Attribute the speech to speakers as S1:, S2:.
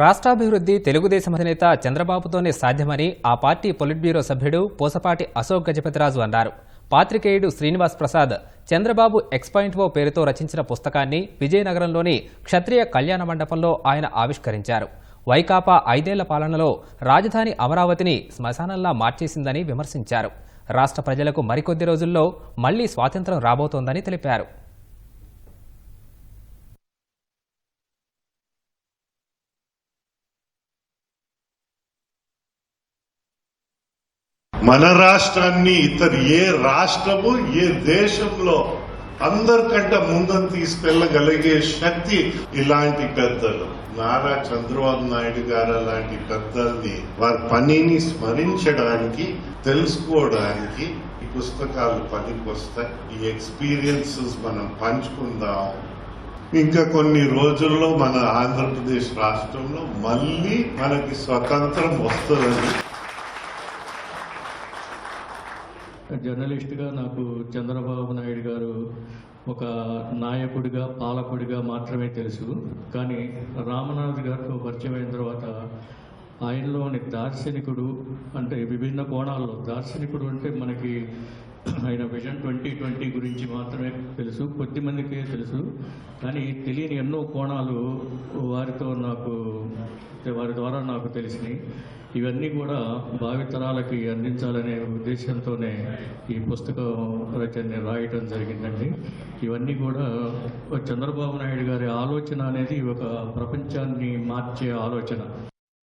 S1: రాష్ట్రాభివృద్ధి తెలుగుదేశం అధినేత చంద్రబాబుతోనే సాధ్యమని ఆ పార్టీ పొలిట్ బ్యూరో సభ్యుడు పూసపాటి అశోక్ గజపతిరాజు అన్నారు. పాత్రికేయుడు శ్రీనివాస్ ప్రసాద్ చంద్రబాబు ఎక్స్పాయింట్ ఓ పేరుతో రచించిన పుస్తకాన్ని విజయనగరంలోని క్షత్రియ కళ్యాణ మండపంలో ఆయన ఆవిష్కరించారు. వైకాపా ఐదేళ్ళ పాలనలో రాజధాని అమరావతిని శ్మశానంలా మార్చేసిందని విమర్శించారు. రాష్ట్ర ప్రజలకు మరికొద్ది రోజుల్లో మళ్ళీ స్వాతంత్ర్యం రాబోతోందని తెలిపారు.
S2: మన రాష్ట్రాన్ని ఇతర ఏ రాష్ట్రము ఏ దేశంలో అందరికంటే ముందని తీసుకెళ్ళగలిగే శక్తి ఇలాంటి పెద్దలు. నారా చంద్రబాబు నాయుడు గారు అలాంటి పెద్దల్ని వారి పనిని స్మరించడానికి తెలుసుకోవడానికి ఈ పుస్తకాలు పనికొస్తాయి. ఈ ఎక్స్పీరియన్సెస్ మనం పంచుకుందాం. ఇంకా కొన్ని రోజుల్లో మన ఆంధ్రప్రదేశ్ రాష్ట్రంలో మళ్ళీ మనకి స్వతంత్రం వస్తుందని
S3: జర్నలిస్ట్గా నాకు చంద్రబాబు నాయుడు గారు ఒక నాయకుడిగా పాలకుడిగా మాత్రమే తెలుసు. కానీ రామనాథ్ గారితో పరిచయం అయిన తర్వాత ఆయనలోని దార్శనికుడు అంటే విభిన్న కోణాల్లో దార్శనికుడు అంటే మనకి ఆయన విజన్ ట్వంటీ ట్వంటీ గురించి మాత్రమే తెలుసు కొద్ది మందికే తెలుసు. కానీ తెలియని ఎన్నో కోణాలు వారితో నాకు వారి ద్వారా నాకు తెలిసినాయి. ఇవన్నీ కూడా భావితరాలకి అందించాలనే ఉద్దేశంతోనే ఈ పుస్తకం రచనని రాయటం జరిగిందండి. ఇవన్నీ కూడా చంద్రబాబు నాయుడు గారి ఆలోచన అనేది ఒక ప్రపంచాన్ని మార్చే ఆలోచన.